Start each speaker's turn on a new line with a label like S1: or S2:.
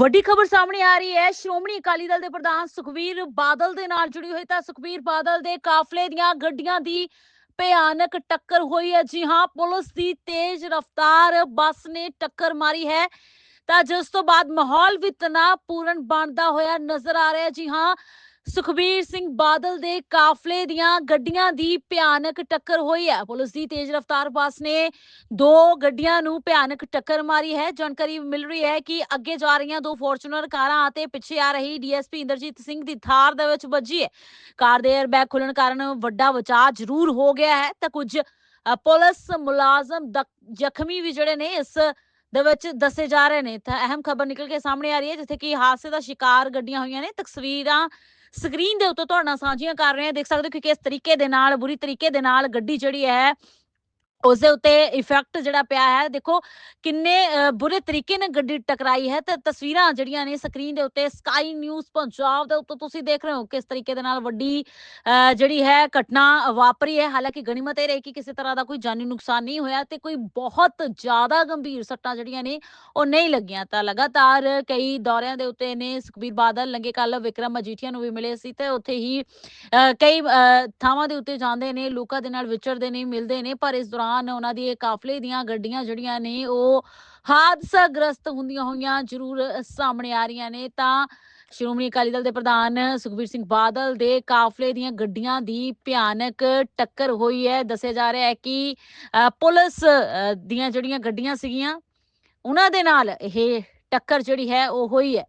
S1: ਵੱਡੀ ਖਬਰ ਸਾਹਮਣੇ ਆ ਰਹੀ ਹੈ। ਸ਼੍ਰੋਮਣੀ ਅਕਾਲੀ ਦਲ ਦੇ ਪ੍ਰਧਾਨ ਸੁਖਵੀਰ ਬਾਦਲ ਦੇ ਨਾਲ ਜੁੜੀ ਹੋਈ ਤਾਂ ਸੁਖਵੀਰ ਬਾਦਲ ਦੇ ਕਾਫਲੇ ਦੀਆਂ ਗੱਡੀਆਂ ਦੀ ਭਿਆਨਕ ਟੱਕਰ ਹੋਈ ਹੈ। ਜੀ ਹਾਂ, ਪੁਲਿਸ ਦੀ ਤੇਜ਼ ਰਫ਼ਤਾਰ ਬੱਸ ਨੇ ਟੱਕਰ ਮਾਰੀ ਹੈ। ਤਾਂ ਜਿਸ ਤੋਂ ਬਾਅਦ ਮਾਹੌਲ ਵੀ ਤਣਾਅਪੂਰਨ ਬਣਦਾ ਹੋਇਆ ਨਜ਼ਰ ਆ ਰਿਹਾ ਜੀ ਹਾਂ ਸੁਖਬੀਰ ਸਿੰਘ ਬਾਦਲ ਦੇ ਕਾਫਲੇ ਦੀਆਂ ਗੱਡੀਆਂ ਦੀ ਭਿਆਨਕ ਟੱਕਰ ਹੋਈ ਹੈ। ਪੁਲਿਸ ਦੀ ਤੇਜ਼ ਰਫ਼ਤਾਰ ਬੱਸ ਨੇ ਦੋ ਗੱਡੀਆਂ ਨੂੰ ਭਿਆਨਕ ਟੱਕਰ ਮਾਰੀ ਹੈ। ਜਾਣਕਾਰੀ ਮਿਲ ਰਹੀ ਹੈ ਕਿ ਅੱਗੇ ਜਾ ਰਹੀਆਂ ਦੋ ਫੋਰਚੂਨਰ ਕਾਰਾਂ ਅਤੇ ਪਿੱਛੇ ਆ ਰਹੀ ਡੀਐਸਪੀ ਇੰਦਰਜੀਤ ਸਿੰਘ ਦੀ ਥਾਰ ਦੇ ਵਿੱਚ ਵੱਜੀ ਹੈ। ਕਾਰ ਦੇ 에ਅਰਬੈਗ ਖੁੱਲਣ ਕਾਰਨ ਵੱਡਾ ਬਚਾਅ ਜ਼ਰੂਰ ਹੋ ਗਿਆ ਹੈ। ਤਾਂ ਕੁਝ ਪੁਲਿਸ ਮੁਲਾਜ਼ਮ ਜ਼ਖਮੀ ਵੀ ਜਿਹੜੇ ਨੇ ਇਸ ਦੇ ਵਿੱਚ ਦੱਸੇ ਜਾ ਰਹੇ ਨੇ। ਤਾਂ ਅਹਿਮ ਖਬਰ ਨਿਕਲ ਕੇ ਸਾਹਮਣੇ ਆ ਰਹੀ ਹੈ, ਜਿੱਥੇ ਕਿ ਹਾਦਸੇ ਦਾ ਸ਼ਿਕਾਰ ਗੱਡੀਆਂ ਹੋਈਆਂ ਨੇ। ਤਸਵੀਰਾਂ ਸਕਰੀਨ ਦੇ ਉੱਤੇ ਤੁਹਾਡੇ ਨਾਲ ਸਾਂਝੀਆਂ ਕਰ ਰਹੇ ਹਾਂ। ਦੇਖ ਸਕਦੇ ਹੋ ਕਿ ਕਿਸ ਤਰੀਕੇ ਦੇ ਨਾਲ, ਬੁਰੀ ਤਰੀਕੇ ਦੇ ਨਾਲ ਗੱਡੀ ਜਿਹੜੀ ਹੈ ਉਸ ਦੇ ਉੱਤੇ ਇਫੈਕਟ ਜਿਹੜਾ ਪਿਆ ਹੈ ਦੇਖੋ ਕਿੰਨੇ ਅ, ਬੁਰੇ ਤਰੀਕੇ ਨਾਲ ਗੱਡੀ ਟਕਰਾਈ ਹੈ ਤੇ ਤਸਵੀਰਾਂ ਜਿਹੜੀਆਂ ਨੇ ਸਕਰੀਨ ਦੇ ਉੱਤੇ ਸਕਾਈ ਨਿਊਜ਼ ਪੰਜਾਬ ਦੇ ਉੱਤੇ ਤੁਸੀਂ ਦੇਖ ਰਹੇ ਹੋ ਕਿਸ ਤਰੀਕੇ ਦੇ ਨਾਲ ਵੱਡੀ ਅ, ਜਿਹੜੀ ਹੈ ਘਟਨਾ ਵਾਪਰੀ ਹੈ। ਹਾਲਾਂਕਿ ਗਣੀਮਤ ਇਹ ਰਹੀ ਕਿ ਕਿਸੇ ਤਰ੍ਹਾਂ ਦਾ ਕੋਈ ਜਾਨੀ ਨੁਕਸਾਨ ਨਹੀਂ ਹੋਇਆ ਤੇ ਕੋਈ ਬਹੁਤ ਜ਼ਿਆਦਾ ਗੰਭੀਰ ਸੱਟਾਂ ਜਿਹੜੀਆਂ ਨੇ ਉਹ ਨਹੀਂ ਲੱਗੀਆਂ ਤਾਂ ਲਗਾਤਾਰ ਕਈ ਦੌਰਿਆਂ ਦੇ ਉੱਤੇ ਨੇ। ਸੁਖਬੀਰ ਬਾਦਲ ਲੰਗੇ ਕੱਲ ਵਿਕਰਮ ਮਜੀਠੀਆ ਨੂੰ ਵੀ ਮਿਲੇ ਸੀ ਤੇ ਉੱਥੇ ਹੀ ਅ, ਕਈ ਅ, ਥਾਵਾਂ ਦੇ ਉੱਤੇ ਜਾਂਦੇ ਨੇ ਲੋਕਾਂ ਦੇ ਨਾਲ ਵਿਚਰਦੇ ਨੇ ਮਿਲਦੇ ਨੇ ਪਰ ਇਸ ਦੌਰਾਨ ਉਹਨਾਂ ਦੀ ਕਾਫਲੇ ਦੀਆਂ ਗੱਡੀਆਂ ਜਿਹੜੀਆਂ ਨੇ, ਉਹ ਹਾਦਸਾਗ੍ਰਸਤ ਹੁੰਦੀਆਂ ਹੋਈਆਂ ਜ਼ਰੂਰ ਸਾਹਮਣੇ ਆ ਰਹੀਆਂ ਨੇ। ਤਾਂ ਸ਼੍ਰੋਮਣੀ ਅਕਾਲੀ ਦਲ ਦੇ ਪ੍ਰਧਾਨ ਸੁਖਬੀਰ ਸਿੰਘ ਬਾਦਲ ਦੇ ਕਾਫਲੇ ਦੀਆਂ ਗੱਡੀਆਂ ਦੀ ਭਿਆਨਕ ਟੱਕਰ ਹੋਈ ਹੈ। ਦੱਸਿਆ ਜਾ ਰਿਹਾ ਹੈ ਕਿ ਪੁਲਿਸ ਦੀਆਂ ਜਿਹੜੀਆਂ ਗੱਡੀਆਂ ਸੀਗੀਆਂ, ਉਹਨਾਂ ਦੇ ਨਾਲ ਇਹ ਟੱਕਰ ਜਿਹੜੀ ਹੈ, ਉਹ ਹੋਈ ਹੈ।